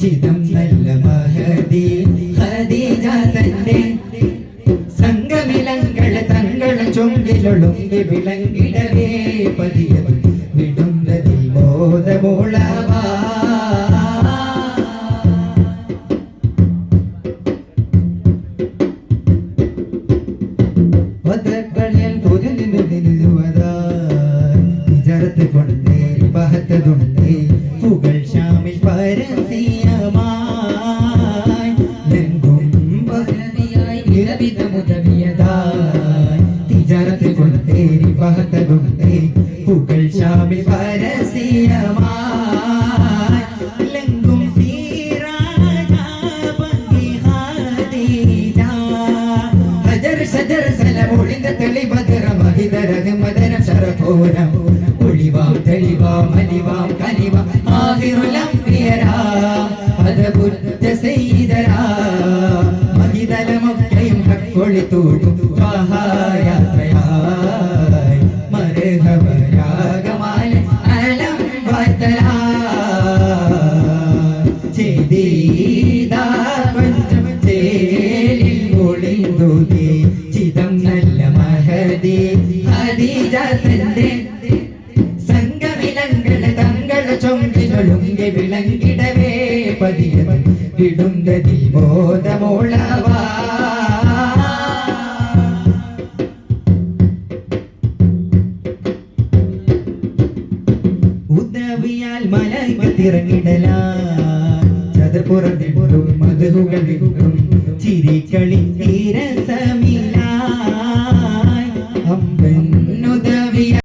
ചിതം നല്ല മഹതി ഹദീജ തന്റെ സംഘമിലങ്ങൾ തങ്ങൾ ചുണ്ടിലൊളുങ്കി വിളങ്ങിടവേ പതിയത് വിടുന്നതിൽ ബോധമോളവാ വിചാരത്ത് കൊണ്ടേ പഹത്തതുണ്ടേ. പുകൾ ശ്യാമിൽ പരസ്യമായി. മുതവിയതായി. തിജാരത്ത് കൊണ്ടേ പഹത്തതുണ്ടേ. പുകൾ ശ്യാമിൽ പരസ്യമായി. ഷജർ സലം ഒളിந்த തെളിവതര മഹിതരകം മദനം ശരഫോരം തെളിവാം അലിവാം കലിവാം ആഹിറുലം പദബുദ്ധ അദബുദ്ധ സെയ്തരാ മഹിതലമൊക്കെയും ഹക്കൊളി തൂടും യാത്രയായി മരഹവരാഗമാല അലം വാത്തലാ ചെയ്തീതാ പഞ്ചം ചേലിൽ ഒളിന്തുതേ. ചിതം നല്ല മഹതി തന്റെ ചൊങ്കിലൊളുങ്കി വിളങ്ങിടവേ പതിയത് വിടുന്നതിൽ ബോധമോളവാ ഉദവിയാൽ മലകത്തിറങ്ങിടല ചതുർപ്പുറം മധുകൾ ചിരിക്കളി തീരസമില്ല